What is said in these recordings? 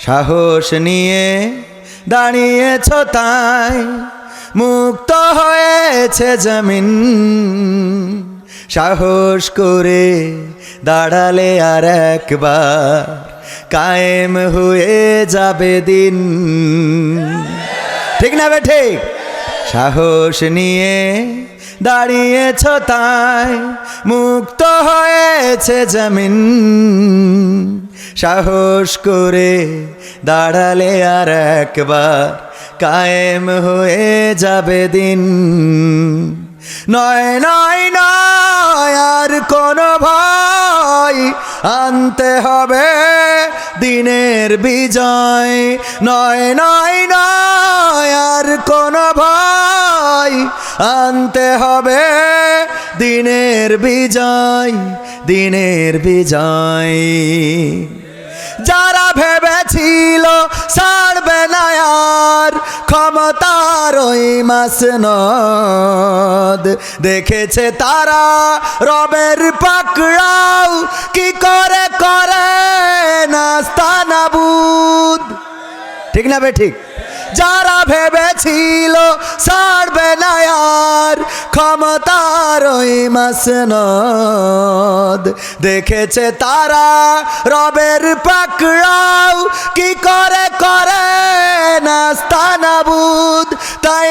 সাহস নিয়ে দাঁড়িয়েছ তাই মুক্ত হয়েছে জমিন। সাহস করে দাঁড়ালে আর একবার কায়েম হয়ে যাবে দিন। ঠিক না বে ঠিক? সাহস নিয়ে দাঁড়িয়েছ তাই মুক্ত হয়েছে জমিন। সাহস করে দাঁড়ালে আর একবার কায়েম হয়ে যাবে দিন। নয় নয় নয়, আর কোনো ভয় আনতে হবে দিনের বিজয়। নয় নয় নয়, আর কোনো ভয়। আনতে হবে দিনের বিজয় দিনের বিজয়। যারা ভেবেছিল ছাড়বে না আর ক্ষমতার ওই মাস নদ দেখেছে তারা রবের পাকড়াও কি করে করে নাস্তা নাবুদ। ঠিক না বে ঠিক? যারা ভেবেছিল ছাড়বে না ক্ষমতার ওই মাসনদ। দেখেছে তারা রবের পাকড়াও কি করে করে নাস্তা তাই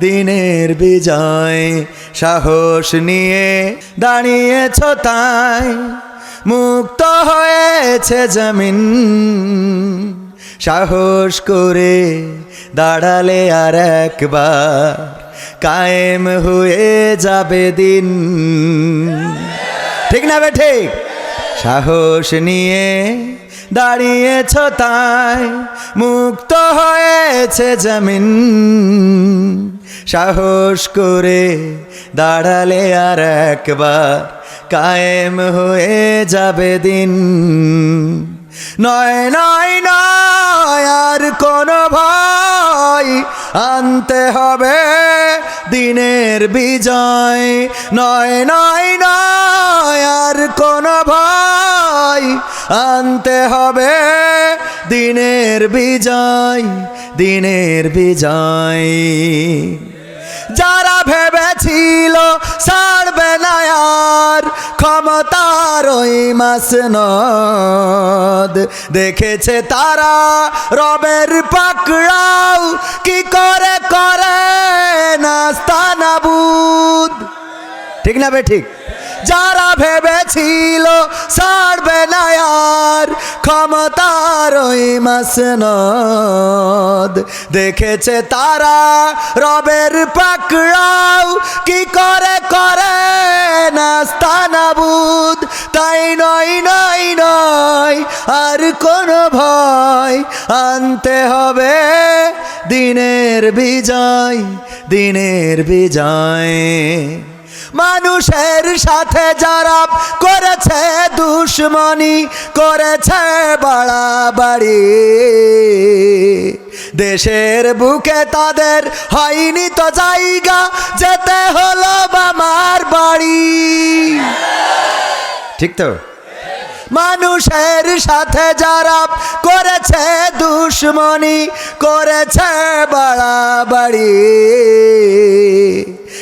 দিনের বিজয়, সাহস নিয়ে দাঁড়িয়েছ তাই। মুক্ত হয়েছে জমিন, সাহস করে দাঁড়ালে আর একবার কায়েম হয়ে যাবে দিন। ঠিক না বে ঠিক? সাহস নিয়ে দাঁড়িয়েছ তাই, মুক্ত হয়েছে জমিন। সাহস করে দাঁড়ালে আর একবার কায়েম হয়ে যাবে দিন। নয় নয় নয়, আর কোনো ভাই আনতে হবে দিনের বিজয়। নয় নয় নয়, আর কোনো ভাই আনতে হবে দিনের বিজয় দিনের বিজয়। যারা ভেবেছিল ছাড়বে না আর, ক্ষমতার ওই মাস দেখেছে তারা রবের পাকড়াও কি করে করে নাস্তা নাবুদ। ঠিক না বে ঠিক? যারা ভেবেছিল ছাড়বে না আর ক্ষমতার ওই মাসনদ। দেখেছে তারা রবের পাকড়াও কি করে করে নাস্তা নাবুদ। তাই নয় নয় নয়, আর কোনো ভয় আনতে হবে। দিনের বিজয় দিনের বিজয়। মানুষের সাথে যারা করেছে দুশ্মনী, করেছে বাড়াবাড়ি। দেশের বুকে তাদের হয়নি তো জায়গা, যেতে হলো বামার বাড়ি। ঠিক তো? মানুষের সাথে যারা করেছে দুশ্মনী, করেছে বাড়াবাড়ি।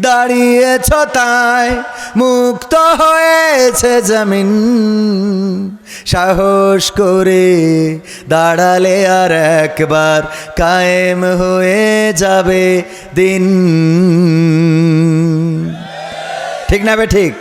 দাঁড়িয়েছ তাই মুক্ত হয়েছে জমিন। সাহস করে দাঁড়ালে আর একবার কায়েম হয়ে যাবে দিন। ঠিক না ঠিক?